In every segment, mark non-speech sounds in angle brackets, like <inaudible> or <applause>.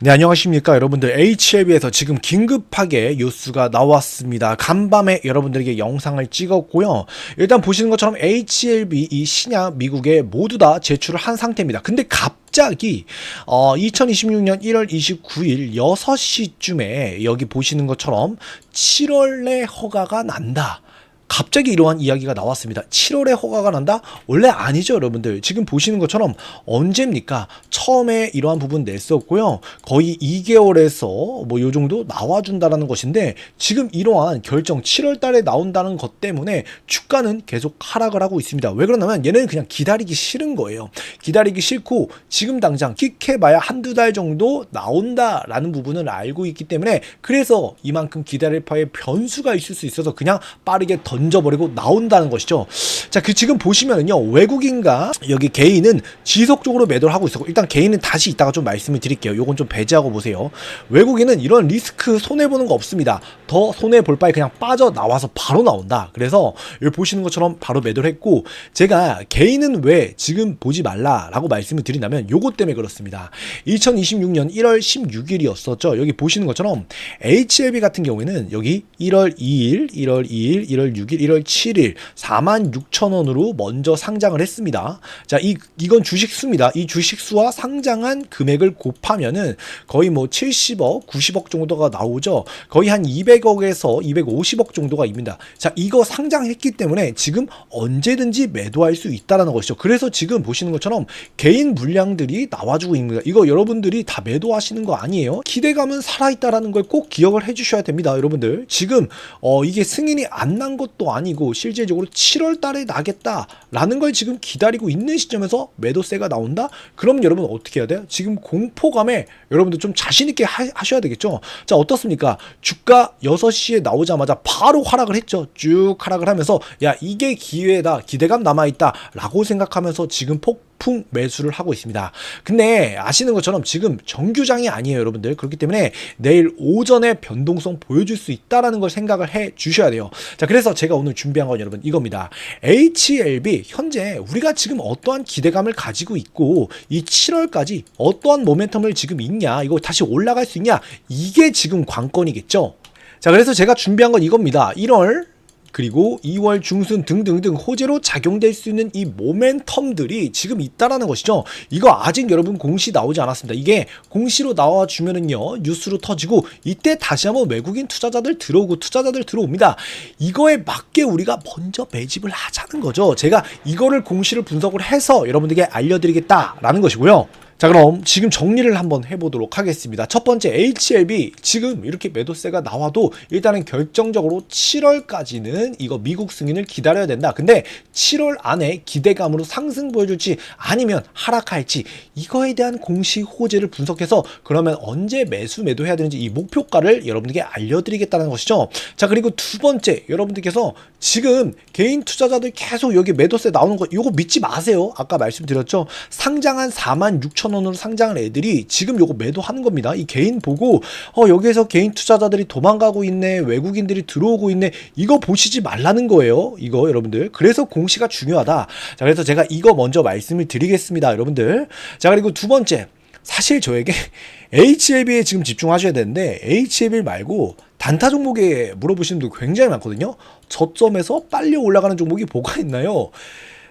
네, 안녕하십니까. 여러분들. HLB에서 지금 긴급하게 뉴스가 나왔습니다. 간밤에 여러분들에게 영상을 찍었고요. 일단 보시는 것처럼 HLB 이 신약 미국에 모두 다 제출을 한 상태입니다. 근데 갑자기 어 2026년 1월 29일 6시쯤에 여기 보시는 것처럼 7월 내 허가가 난다. 갑자기 이러한 이야기가 나왔습니다. 7월에 허가가 난다? 원래 아니죠, 여러분들. 지금 보시는 것처럼 언제입니까? 처음에 이러한 부분 냈었고요. 거의 2개월에서 뭐 요 정도 나와준다라는 것인데 지금 이러한 결정 7월 달에 나온다는 것 때문에 주가는 계속 하락을 하고 있습니다. 왜 그러냐면 얘는 그냥 기다리기 싫은 거예요. 기다리기 싫고 지금 당장 끽해봐야 한두 달 정도 나온다라는 부분을 알고 있기 때문에 그래서 이만큼 기다릴 파에 변수가 있을 수 있어서 그냥 빠르게 던 져버리고 나온다는 것이죠. 자, 그 지금 보시면은요, 외국인과 여기 개인은 지속적으로 매도를 하고 있었고, 일단 개인은 다시 이따가 좀 말씀을 드릴게요. 요건 좀 배제하고 보세요. 외국인은 이런 리스크 손해 보는 거 없습니다. 더 손해 볼 바에 그냥 빠져 나와서 바로 나온다. 그래서 여기 보시는 것처럼 바로 매도를 했고, 제가 개인은 왜 지금 보지 말라라고 말씀을 드린다면 요것 때문에 그렇습니다. 2026년 1월 16일이었었죠. 여기 보시는 것처럼 HLB 같은 경우에는 여기 1월 2일, 1월 2일, 1월 6일, 1월 7일 4만 6천 원으로 먼저 상장을 했습니다. 자, 이 이건 주식수입니다. 이 주식수와 상장한 금액을 곱하면은 거의 뭐 70억, 90억 정도가 나오죠. 거의 한 200억에서 250억 정도가 입니다. 자, 이거 상장했기 때문에 지금 언제든지 매도할 수 있다라는 것이죠. 그래서 지금 보시는 것처럼 개인 물량들이 나와주고 있습니다. 이거 여러분들이 다 매도하시는 거 아니에요? 기대감은 살아있다라는 걸 꼭 기억을 해주셔야 됩니다, 여러분들. 지금 어 이게 승인이 안 난 것도 아니고 실제적으로 7월 달에 나겠다라는 걸 지금 기다리고 있는 시점에서 매도세가 나온다? 그럼 여러분 어떻게 해야 돼요? 지금 공포감에 여러분들 좀 자신 있게 하, 하셔야 되겠죠. 자, 어떻습니까? 주가 6시에 나오자마자 바로 하락을 했죠. 쭉 하락을 하면서 야, 이게 기회다. 기대감 남아 있다 라고 생각하면서 지금 폭 폭풍 매수를 하고 있습니다. 근데 아시는 것처럼 지금 정규장이 아니에요, 여러분들. 그렇기 때문에 내일 오전에 변동성 보여줄 수 있다라는 걸 생각을 해 주셔야 돼요. 자, 그래서 제가 오늘 준비한 건 여러분 이겁니다. HLB 현재 우리가 지금 어떠한 기대감을 가지고 있고 이 7월까지 어떠한 모멘텀을 지금 있냐, 이거 다시 올라갈 수 있냐, 이게 지금 관건이겠죠. 자, 그래서 제가 준비한 건 이겁니다. 1월 그리고 2월 중순 등등등 호재로 작용될 수 있는 이 모멘텀들이 지금 있다라는 것이죠. 이거 아직 여러분 공시 나오지 않았습니다. 이게 공시로 나와 주면은요 뉴스로 터지고 이때 다시 한번 외국인 투자자들 들어오고 투자자들 들어옵니다. 이거에 맞게 우리가 먼저 매집을 하자는 거죠. 제가 이거를 공시를 분석을 해서 여러분들에게 알려드리겠다라는 것이고요. 자 그럼 지금 정리를 한번 해보도록 하겠습니다. 첫 번째 HLB 지금 이렇게 매도세가 나와도 일단은 결정적으로 7월까지는 이거 미국 승인을 기다려야 된다. 근데 7월 안에 기대감으로 상승 보여줄지 아니면 하락할지 이거에 대한 공시 호재를 분석해서 그러면 언제 매수 매도해야 되는지 이 목표가를 여러분들께 알려드리겠다는 것이죠. 자 그리고 두 번째 여러분들께서 지금 개인 투자자들 계속 여기 매도세 나오는 거 이거 믿지 마세요. 아까 말씀드렸죠. 상장한 4만 6천 원으로 상장한 애들이 지금 요거 매도하는 겁니다. 이 개인 보고 어 여기에서 개인 투자자들이 도망가고 있네 외국인들이 들어오고 있네 이거 보시지 말라는 거예요. 이거 여러분들 그래서 공시가 중요하다. 자 그래서 제가 이거 먼저 말씀을 드리겠습니다, 여러분들. 자 그리고 두 번째 사실 저에게 <laughs> HLB에 지금 집중하셔야 되는데 HLB 말고 단타 종목에 물어보시는 분들 굉장히 많거든요. 저점에서 빨리 올라가는 종목이 뭐가 있나요?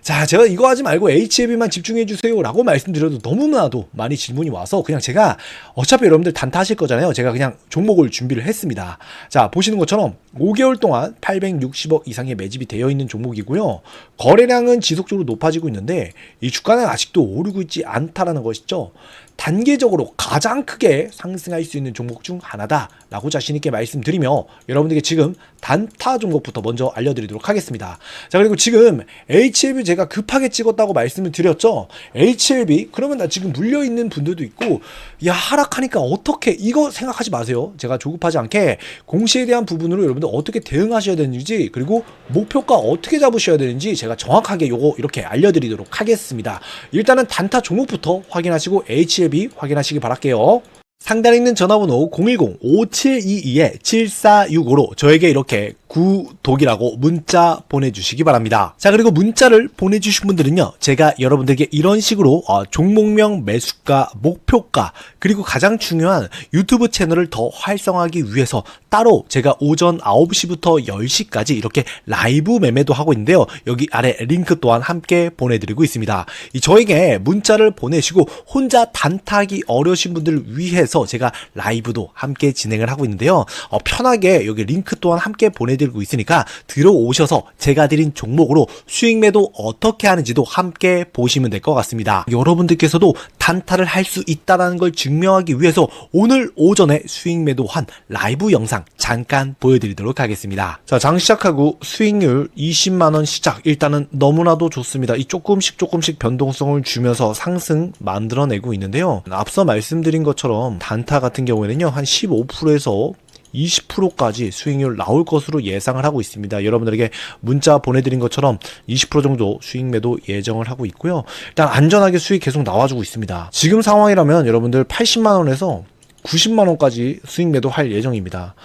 자, 제가 이거 하지 말고 HLB만 집중해 주세요라고 말씀드려도 너무나도 많이 질문이 와서 그냥 제가 어차피 여러분들 단타 하실 거잖아요. 제가 그냥 종목을 준비를 했습니다. 자, 보시는 것처럼 5개월 동안 860억 이상의 매집이 되어 있는 종목이고요. 거래량은 지속적으로 높아지고 있는데 이 주가는 아직도 오르고 있지 않다라는 것이죠. 단계적으로 가장 크게 상승할 수 있는 종목 중 하나다라고 자신있게 말씀드리며 여러분들께 지금 단타 종목부터 먼저 알려드리도록 하겠습니다. 자, 그리고 지금 HLB 제가 급하게 찍었다고 말씀을 드렸죠. HLB, 그러면 나 지금 물려있는 분들도 있고, 야, 하락하니까 어떻게, 이거 생각하지 마세요. 제가 조급하지 않게 공시에 대한 부분으로 여러분들 어떻게 대응하셔야 되는지, 그리고 목표가 어떻게 잡으셔야 되는지 제가 정확하게 요거 이렇게 알려드리도록 하겠습니다. 일단은 단타 종목부터 확인하시고 HLB 확인하시기 바랄게요. 상단에 있는 전화번호 010-5722-7465로 저에게 이렇게 구독이라고 문자 보내주시기 바랍니다. 자 그리고 문자를 보내주신 분들은요 제가 여러분들에게 이런 식으로 어, 종목명 매수가 목표가 그리고 가장 중요한 유튜브 채널을 더 활성화하기 위해서 따로 제가 오전 9시부터 10시까지 이렇게 라이브 매매도 하고 있는데요 여기 아래 링크 또한 함께 보내드리고 있습니다. 이 저에게 문자를 보내시고 혼자 단타하기 어려우신 분들을 위해서 제가 라이브도 함께 진행을 하고 있는데요 어, 편하게 여기 링크 또한 함께 보내 드리고 있으니까 들어오셔서 제가 드린 종목으로 수익 매도 어떻게 하는지도 함께 보시면 될 것 같습니다. 여러분들께서도 단타를 할 수 있다는 걸 증명하기 위해서 오늘 오전에 수익 매도한 라이브 영상 잠깐 보여드리도록 하겠습니다. 자, 장 시작하고 수익률 20만원 시작. 일단은 너무나도 좋습니다. 이 조금씩 조금씩 변동성을 주면서 상승 만들어내고 있는데요. 앞서 말씀드린 것처럼 단타 같은 경우에는요, 한 15%에서 20%까지 수익률 나올 것으로 예상을 하고 있습니다. 여러분들에게 문자 보내드린 것처럼 20% 정도 수익 매도 예정을 하고 있고요. 일단 안전하게 수익 계속 나와주고 있습니다. 지금 상황이라면 여러분들 80만 원에서 90만 원까지 수익 매도 할 예정입니다.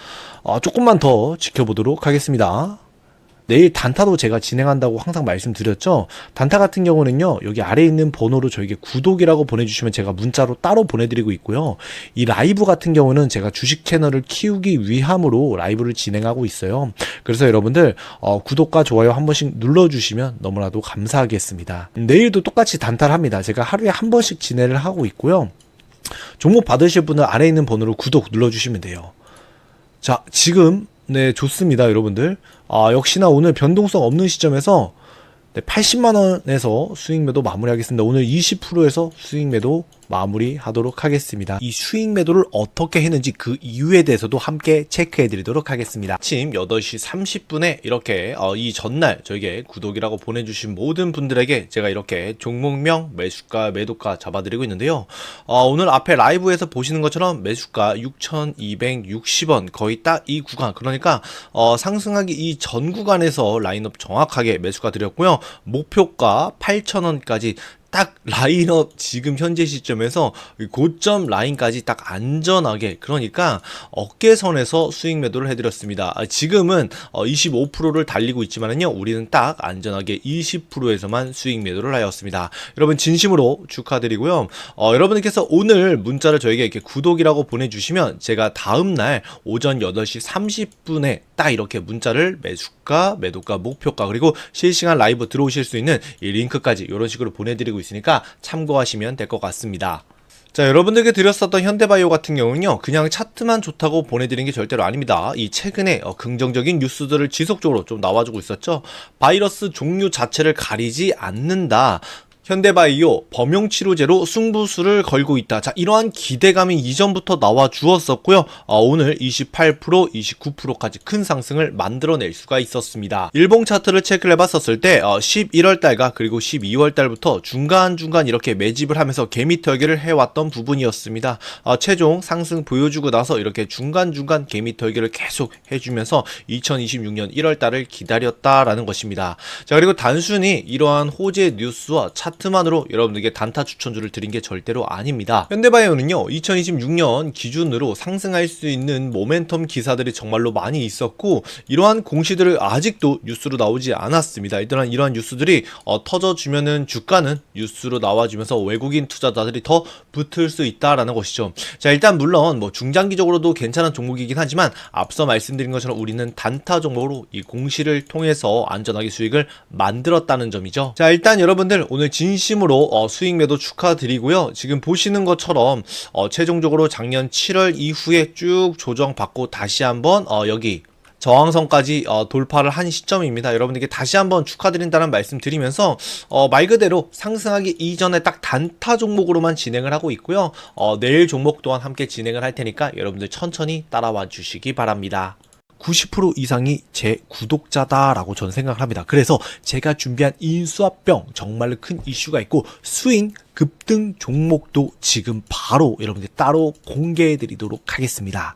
어, 조금만 더 지켜보도록 하겠습니다. 내일 단타도 제가 진행한다고 항상 말씀드렸죠. 단타 같은 경우는요, 여기 아래에 있는 번호로 저에게 구독이라고 보내주시면 제가 문자로 따로 보내드리고 있고요. 이 라이브 같은 경우는 제가 주식 채널을 키우기 위함으로 라이브를 진행하고 있어요. 그래서 여러분들, 어, 구독과 좋아요 한 번씩 눌러주시면 너무나도 감사하겠습니다. 내일도 똑같이 단타를 합니다. 제가 하루에 한 번씩 진행을 하고 있고요. 종목 받으실 분은 아래에 있는 번호로 구독 눌러주시면 돼요. 자, 지금 네 좋습니다, 여러분들. 아 역시나 오늘 변동성 없는 시점에서 네, 80만 원에서 수익 매도 마무리하겠습니다. 오늘 20%에서 수익 매도 마무리하도록 하겠습니다. 이 수익 매도를 어떻게 했는지 그 이유에 대해서도 함께 체크해 드리도록 하겠습니다. 아침 8시 30분에 이렇게 어, 이 전날 저에게 구독이라고 보내주신 모든 분들에게 제가 이렇게 종목명 매수가 매도가 잡아드리고 있는데요. 어, 오늘 앞에 라이브에서 보시는 것처럼 매수가 6,260원 거의 딱 이 구간 그러니까 어, 상승하기 이 전 구간에서 라인업 정확하게 매수가 드렸고요. 목표가 8,000원까지 딱 라인업 지금 현재 시점에서 고점 라인까지 딱 안전하게 그러니까 어깨선에서 수익 매도를 해드렸습니다. 아, 지금은 25%를 달리고 있지만은요 우리는 딱 안전하게 20%에서만 수익 매도를 하였습니다. 여러분 진심으로 축하드리고요. 어, 여러분들께서 오늘 문자를 저에게 이렇게 구독이라고 보내주시면 제가 다음 날 오전 8시 30분에 딱 이렇게 문자를 매수가, 매도가, 목표가 그리고 실시간 라이브 들어오실 수 있는 이 링크까지 이런 식으로 보내드리고 있으니까 참고하시면 될 것 같습니다. 자, 여러분들께 드렸었던 현대바이오 같은 경우는요, 그냥 차트만 좋다고 보내드린 게 절대로 아닙니다. 이 최근에 어, 긍정적인 뉴스들을 지속적으로 좀 나와주고 있었죠. 바이러스 종류 자체를 가리지 않는다. 현대바이오 범용치료제로 승부수를 걸고 있다. 자, 이러한 기대감이 이전부터 나와 주었었고요. 어, 오늘 28%, 29%까지 큰 상승을 만들어낼 수가 있었습니다. 일봉 차트를 체크를 해봤었을 때 어, 11월 달과 그리고 12월 달부터 중간중간 이렇게 매집을 하면서 개미 털기를 해왔던 부분이었습니다. 어, 최종 상승 보여주고 나서 이렇게 중간중간 개미 털기를 계속 해주면서 2026년 1월 달을 기다렸다라는 것입니다. 자, 그리고 단순히 이러한 호재 뉴스와 차 차트만으로 여러분들에게 단타 추천주를 드린 게 절대로 아닙니다. 현대바이오는요, 2026년 기준으로 상승할 수 있는 모멘텀 기사들이 정말로 많이 있었고, 이러한 공시들을 아직도 뉴스로 나오지 않았습니다. 이러한, 이러한 뉴스들이 어, 터져주면은 주가는 뉴스로 나와주면서 외국인 투자자들이 더 붙을 수 있다라는 것이죠. 자, 일단 물론 뭐 중장기적으로도 괜찮은 종목이긴 하지만 앞서 말씀드린 것처럼 우리는 단타 종목으로 이 공시를 통해서 안전하게 수익을 만들었다는 점이죠. 자, 일단 여러분들 오늘 진 진심으로 어, 수익 매도 축하드리고요. 지금 보시는 것처럼 어, 최종적으로 작년 7월 이후에 쭉 조정받고 다시 한번 어, 여기 저항선까지 어, 돌파를 한 시점입니다. 여러분들께 다시 한번 축하드린다는 말씀 드리면서 어, 말 그대로 상승하기 이전에 딱 단타 종목으로만 진행을 하고 있고요. 어, 내일 종목 또한 함께 진행을 할 테니까 여러분들 천천히 따라와 주시기 바랍니다. 90% 이상이 제 구독자다라고 저는 생각을 합니다. 그래서 제가 준비한 인수합병 정말로 큰 이슈가 있고 스윙 급등 종목도 지금 바로 여러분들 따로 공개해 드리도록 하겠습니다.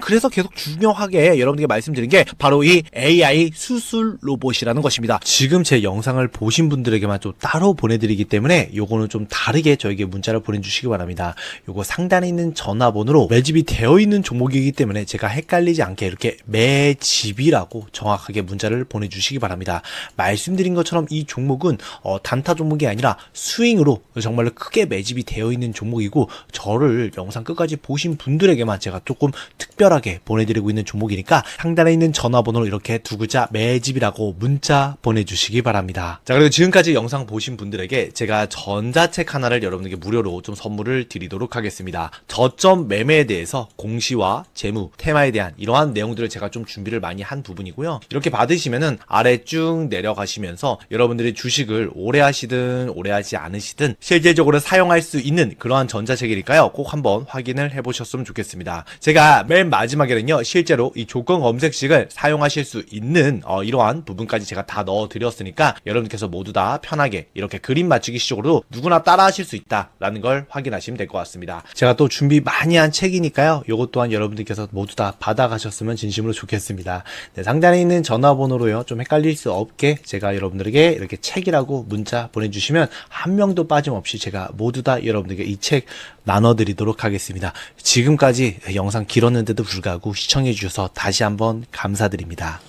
그래서 계속 중요하게 여러분들께 말씀드린 게 바로 이 AI 수술 로봇이라는 것입니다. 지금 제 영상을 보신 분들에게만 좀 따로 보내드리기 때문에 요거는 좀 다르게 저에게 문자를 보내주시기 바랍니다. 요거 상단에 있는 전화번호로 매집이 되어 있는 종목이기 때문에 제가 헷갈리지 않게 이렇게 매집이라고 정확하게 문자를 보내주시기 바랍니다. 말씀드린 것처럼 이 종목은 어, 단타 종목이 아니라 스윙으로 정말로 크게 매집이 되어 있는 종목이고 저를 영상 끝까지 보신 분들에게만 제가 조금 특별 하게 보내드리고 있는 종목이니까 상단에 있는 전화번호로 이렇게 두 글자 매집이라고 문자 보내주시기 바랍니다. 자 그리고 지금까지 영상 보신 분들에게 제가 전자책 하나를 여러분에게 무료로 좀 선물을 드리도록 하겠습니다. 저점 매매에 대해서 공시와 재무, 테마에 대한 이러한 내용들을 제가 좀 준비를 많이 한 부분이고요. 이렇게 받으시면은 아래 쭉 내려가시면서 여러분들이 주식을 오래 하시든 오래 하지 않으시든 실질적으로 사용할 수 있는 그러한 전자책이니까요. 꼭 한번 확인을 해보셨으면 좋겠습니다. 제가 맨 마지막에는요. 실제로 이 조건 검색식을 사용하실 수 있는 어, 이러한 부분까지 제가 다 넣어드렸으니까 여러분께서 모두 다 편하게 이렇게 그림 맞추기 식으로 누구나 따라하실 수 있다라는 걸 확인하시면 될 것 같습니다. 제가 또 준비 많이 한 책이니까요. 이것 또한 여러분들께서 모두 다 받아가셨으면 진심으로 좋겠습니다. 네, 상단에 있는 전화번호로요. 좀 헷갈릴 수 없게 제가 여러분들에게 이렇게 책이라고 문자 보내주시면 한 명도 빠짐없이 제가 모두 다 여러분들에게 이 책 나눠드리도록 하겠습니다. 지금까지 영상 길었는데도 불구하고 시청해주셔서 다시 한번 감사드립니다.